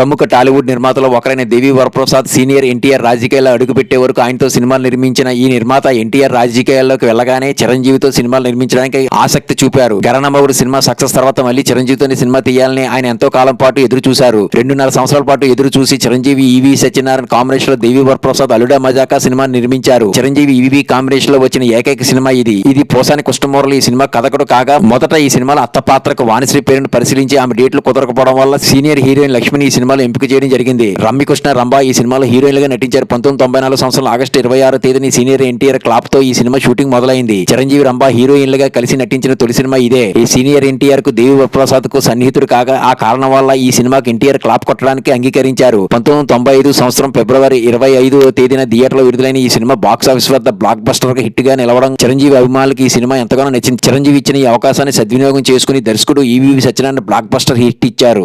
ప్రముఖ టాలీవుడ్ నిర్మాతలో ఒకరైన దేవి వరప్రసాద్ సీనియర్ ఎన్టీఆర్ రాజకీయాల్లో అడుగుపెట్టే వరకు ఆయనతో సినిమాలు నిర్మించిన ఈ నిర్మాత ఎన్టీఆర్ రాజకీయాల్లోకి వెళ్ళగానే చిరంజీవితో సినిమాలు నిర్మించడానికి ఆసక్తి చూపారు. గరణమవుడు సినిమా సక్సెస్ తర్వాత మళ్ళీ చిరంజీవితోని సినిమా తీయాలని ఆయన ఎంతో కాలం పాటు ఎదురు చూశారు రెండున్నర సంవత్సరాల పాటు ఎదురు చూసి చిరంజీవి ఈవి సత్యనారాయణ కాంబినేషన్లో దేవి వరప్రసాద్ అల్లుడా మజాకా సినిమా నిర్మించారు. చిరంజీవి ఈవి కాంబినేషన్లో వచ్చిన ఏకైక సినిమా ఇది. ఇది పోసాని కృష్ణమూర్తి ఈ సినిమా కథకుడు కాగా మొదట ఈ సినిమాలో అత్త పాత్రకు వాణిశ్రీ పేరును పరిశీలించి ఆమె డేట్లు కుదరకపోవడం వల్ల సీనియర్ హీరోయిన్ లక్ష్మిని ఈ సినిమా సినిమాలో ఎంపిక చేయడం జరిగింది. రమ్మి కృష్ణ రంభా ఈ సినిమాలో హీరోయిన్గా నటించారు. పంతొమ్మిది తొంభై నాలుగు సంవత్సరం ఆగస్టు ఇరవై ఆరు తేదీని సీనియర్ ఎన్టీఆర్ క్లాప్తో ఈ సినిమా షూటింగ్ మొదలైంది. చిరంజీవి రంభా హీరోయిన్లుగా కలిసి నటించిన తొలి సినిమా ఇదే. ఈ సీనియర్ ఎన్టీఆర్కు దేవి ప్రసాద్కు సన్నిహితుడు కాగా ఆ కారణం వల్ల ఈ సినిమాకి ఎన్టీఆర్ క్లాప్ కొట్టడానికి అంగీకరించారు. పంతొమ్మిది తొంభై ఐదు సంవత్సరం ఫిబ్రవరి ఇరవై ఐదు తేదీన థియేటర్లో విడుదలైన ఈ సినిమా బాక్స్ ఆఫీస్ వద్ద బ్లాక్ బస్టర్గా హిట్గా నిలవడం చిరంజీవి అభిమానులకు ఈ సినిమా ఎంతగానో నచ్చింది. చిరంజీవి ఇచ్చిన ఈ అవకాశాన్ని సద్వినియోగం చేసుకుని దర్శకుడు EVV Satyanarayana blockbuster hit ఇచ్చారు.